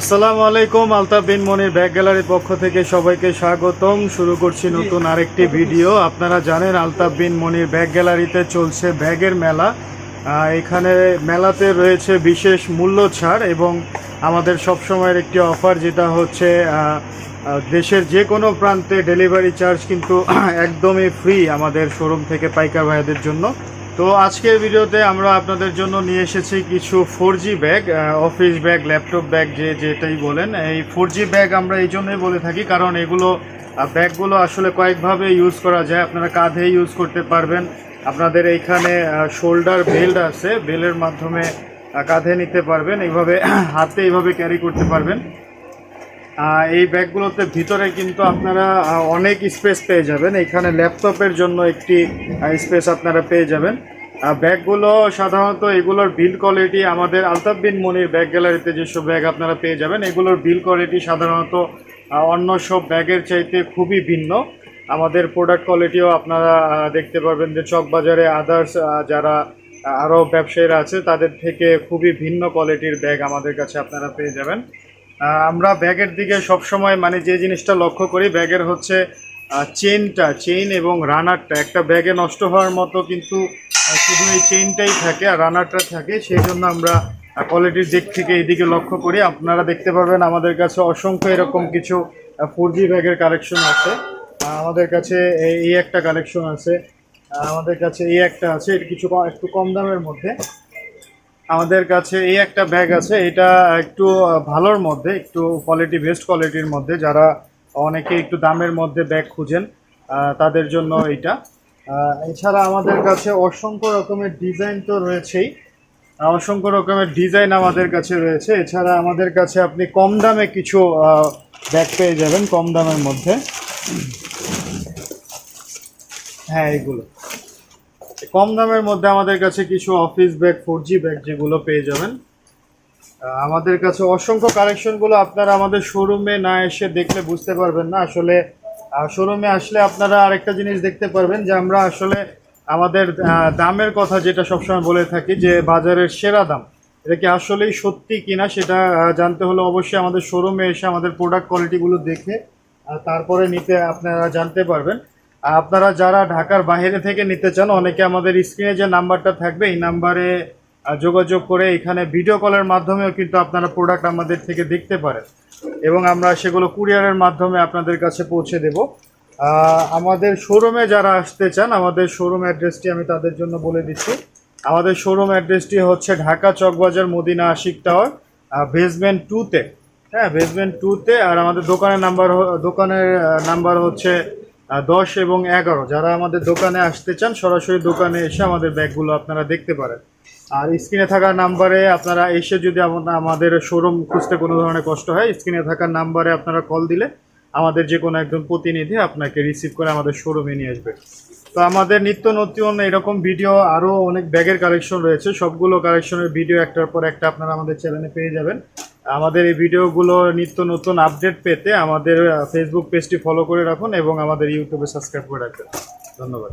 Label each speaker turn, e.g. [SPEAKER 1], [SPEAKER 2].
[SPEAKER 1] আসসালামু আলাইকুম, আলতাফ বিন মনির ব্যাগ গ্যালারির পক্ষ থেকে সবাইকে স্বাগতম। শুরু করছি নতুন আরেকটি ভিডিও। আপনারা জানেন আলতাফ বিন মনির ব্যাগ গ্যালারিতে চলছে ব্যাগের মেলা। এখানে মেলাতে রয়েছে বিশেষ মূল্য ছাড় এবং আমাদের সবসময়ের একটি অফার যেটা হচ্ছে দেশের যে কোনো প্রান্তে ডেলিভারি চার্জ কিন্তু একদমই ফ্রি আমাদের শোরুম থেকে পাইকার ভাইদের জন্য। তো আজকের ভিডিওতে আমরা আপনাদের জন্য নিয়ে এসেছি কিছু four bag office bag laptop bag, যে যেটাই বলেন। এই ফোর ব্যাগ আমরা এই জন্যই বলে থাকি, কারণ এগুলো ব্যাগগুলো আসলে কয়েকভাবে ইউজ করা যায়। আপনারা কাঁধে ইউজ করতে পারবেন। আপনাদের এইখানে শোল্ডার বেল্ট আছে। বেলের মাধ্যমে কাঁধে নিতে পারবেন। এইভাবে হাতে এইভাবে ক্যারি করতে পারবেন। এই ব্যাগগুলোতে ভিতরে কিন্তু আপনারা অনেক স্পেস পেয়ে যাবেন। এখানে ল্যাপটপের জন্য একটি স্পেস আপনারা পেয়ে যাবেন। ব্যাগগুলো সাধারণত এগুলোর বিল কোয়ালিটি আমাদের আলতাফ বিন মনির ব্যাগ গ্যালারিতে যেসব ব্যাগ আপনারা পেয়ে যাবেন, এগুলোর বিল কোয়ালিটি সাধারণত অন্য সব ব্যাগের চাইতে খুবই ভিন্ন। আমাদের প্রোডাক্ট কোয়ালিটিও আপনারা দেখতে পারবেন যে চকবাজারে আদার্স যারা আরও ব্যবসায়ীরা আছে, তাদের থেকে খুবই ভিন্ন কোয়ালিটির ব্যাগ আমাদের কাছে আপনারা পেয়ে যাবেন। আমরা ব্যাগের দিকে সবসময় মানে যে জিনিসটা লক্ষ্য করি, ব্যাগের হচ্ছে চেনটা চেইন এবং রানারটা একটা ব্যাগে নষ্ট হওয়ার মতো কিন্তু শুধু এই চেইনটাই থাকে আর রানারটা থাকে সেই জন্য আমরা কোয়ালিটির দিক থেকে এইদিকে লক্ষ্য করি। আপনারা দেখতে পারবেন আমাদের কাছে অসংখ্য এরকম কিছু ফোর জি ব্যাগের কালেকশন আছে। আমাদের কাছে এই একটা কালেকশন আছে। আমাদের কাছে এই একটা আছে এটা কিছু একটু কম দামের মধ্যে। আমাদের কাছে এই একটা ব্যাগ আছে এটা একটু ভালোর মধ্যে একটু কোয়ালিটি বেস্ট কোয়ালিটির মধ্যে। যারা অনেকে একটু দামের মধ্যে ব্যাগ খুঁজেন তাদের জন্য আহ, এছাড়া আমাদের কাছে অসংখ্য রকমের ডিজাইন তো রয়েছেই। অসংখ্য রকমের ডিজাইন আমাদের কাছে রয়েছে। এছাড়া আমাদের কাছে আপনি কম দামে কিছু ব্যাগ পেয়ে যাবেন কম দামের মধ্যে। হ্যাঁ এইগুলো কম দামের মধ্যে আমাদের কাছে কিছু office bag four G bag যেগুলো পেয়ে যাবেন। আমাদের কাছে অসংখ্য কালেকশনগুলো আপনারা আমাদের শোরুমে না এসে দেখলে বুঝতে পারবেন না। আসলে শোরুমে আসলে আপনারা আরেকটা জিনিস দেখতে পারবেন যে আমরা আসলে আমাদের দামের কথা যেটা সবসময় বলে থাকি যে বাজারের সেরা দাম, এটা কি আসলেই সত্যি কিনা সেটা জানতে হলে অবশ্যই আমাদের শোরুমে এসে আমাদের প্রোডাক্ট কোয়ালিটিগুলো দেখে তারপরে নিতে আপনারা জানতে পারবেন। আপনারা যারা ঢাকার বাইরে থেকে নিতে চান, অনেকে আমাদের স্ক্রিনে যে নাম্বারটা থাকবে, এই নাম্বারে যোগাযোগ করে এখানে ভিডিও কলের মাধ্যমেও কিন্তু আপনারা প্রোডাক্ট আমাদের থেকে দেখতে পারেন। এবং আমরা সেগুলো কুরিয়ারের মাধ্যমে আপনাদের কাছে পৌঁছে দেব। আমাদের শোরুমে যারা আসতে চান, আমাদের শোরুম অ্যাড্রেসটি আমি তাদের জন্য বলে দিচ্ছি। আমাদের শোরুম অ্যাড্রেসটি হচ্ছে ঢাকা চকবাজার মদিনা আশিক টাওয়ার বেসমেন্ট টুতে হ্যাঁ বেসমেন্ট টুতে আর আমাদের দোকানের নাম্বার দোকানের নাম্বার হচ্ছে দশ এবং এগারো। যারা আমাদের দোকানে আসতে চান, সরাসরি দোকানে এসে আমাদের ব্যাগগুলো আপনারা দেখতে পারেন। আর স্ক্রিনে থাকা নাম্বারে আপনারা এসে যদি আমাদের শোরুম খুঁজতে কোনো ধরনের কষ্ট হয়, স্ক্রিনে থাকা নাম্বারে আপনারা কল দিলে আমাদের যে কোনো একজন প্রতিনিধি আপনাকে রিসিভ করে আমাদের শোরুমে নিয়ে আসবে। তো আমাদের নিত্য নতুন এরকম ভিডিও আরও অনেক ব্যাগের কালেকশন রয়েছে। সবগুলো কালেকশনের ভিডিও একটার পর একটা আপনারা আমাদের চ্যানেলে পেয়ে যাবেন। আমাদের এই ভিডিওগুলো নিত্য নতুন আপডেট পেতে আমাদের ফেসবুক পেজটি ফলো করে রাখুন এবং আমাদের ইউটিউবে সাবস্ক্রাইব করে রাখবেন। ধন্যবাদ।